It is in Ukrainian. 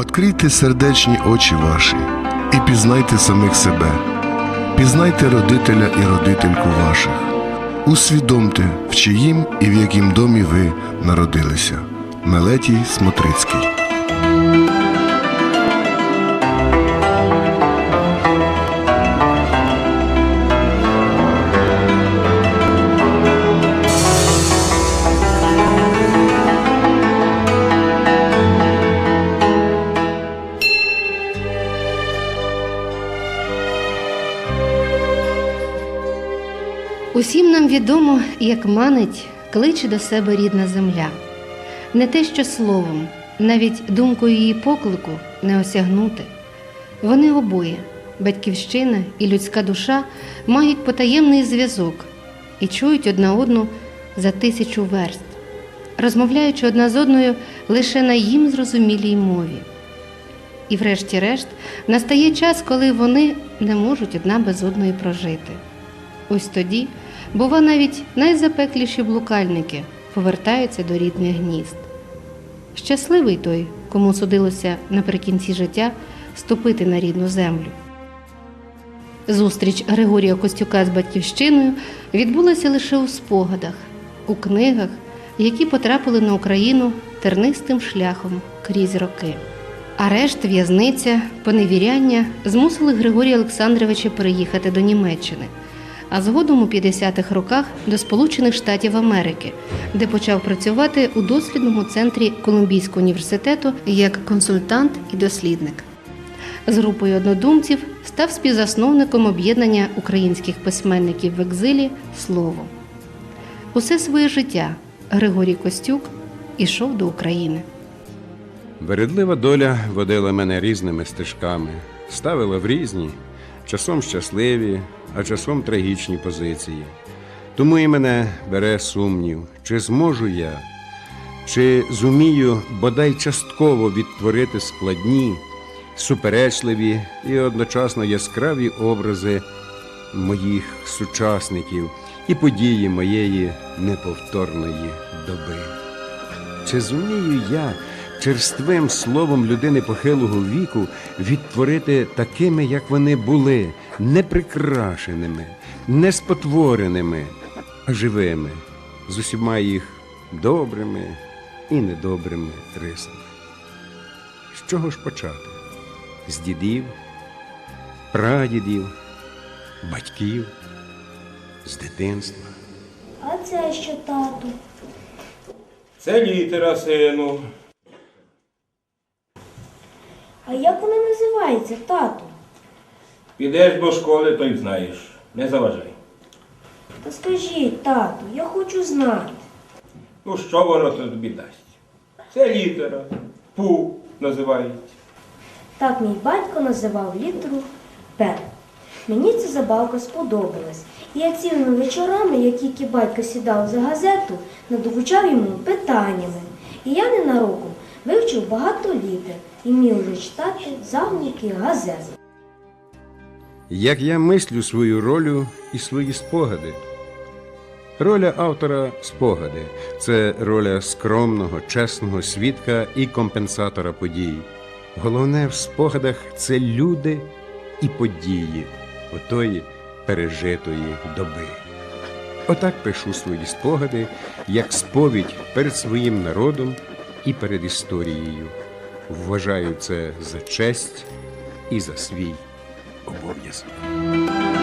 Открийте сердечні очі ваші і пізнайте самих себе. Пізнайте родителя і родительку ваших. Усвідомте, в чиїм і в яким домі ви народилися. Мелетій Смотрицький. Усім нам відомо, як манить, кличе до себе рідна земля. Не те, що словом, навіть думкою її поклику не осягнути. Вони обоє, батьківщина і людська душа, мають потаємний зв'язок і чують одна одну за тисячу верст, розмовляючи одна з одною лише на їм зрозумілій мові. І врешті-решт настає час, коли вони не можуть одна без одної прожити. Ось тоді, бува, навіть найзапекліші блукальники повертаються до рідних гнізд. Щасливий той, кому судилося наприкінці життя ступити на рідну землю. Зустріч Григорія Костюка з батьківщиною відбулася лише у спогадах, у книгах, які потрапили на Україну тернистим шляхом крізь роки. Арешт, в'язниця, поневіряння змусили Григорія Олександровича переїхати до Німеччини, а згодом у 50-х роках до Сполучених Штатів Америки, де почав працювати у дослідному центрі Колумбійського університету як консультант і дослідник. З групою однодумців став співзасновником об'єднання українських письменників в екзилі Слово. Усе своє життя Григорій Костюк ішов до України. Вередлива доля водила мене різними стежками, ставила в різні, часом щасливі, а часом трагічні позиції. Тому і мене бере сумнів, чи зможу я, чи зумію бодай частково відтворити складні, суперечливі і одночасно яскраві образи моїх сучасників і події моєї неповторної доби. Чи зумію я черствим словом людини похилого віку відтворити такими, як вони були, неприкрашеними, не спотвореними, а живими, з усіма їх добрими і недобрими рисами? З чого ж почати? З дідів, прадідів, батьків, з дитинства. А це що, тату? Це літера, сину. А як вона називається, тату? Підеш до школи, то й знаєш. Не заважай. Та скажіть, тату, я хочу знати. Ну, що воно тобі дасть? Це літера. Пу називається. Так мій батько називав літеру П. Мені ця забавка сподобалась. І я цілими вечорами, як тільки батько сідав за газету, надокучав йому питаннями. І я ненароком вивчив багато літер і міг вже читати заголовки газет. Як я мислю свою ролю і свої спогади. Роля автора спогади це роля скромного, чесного свідка і компенсатора подій. Головне в спогадах це люди і події отої пережитої доби. Отак пишу свої спогади, як сповідь перед своїм народом і перед історією. Вважаю це за честь і за свій обов'язок.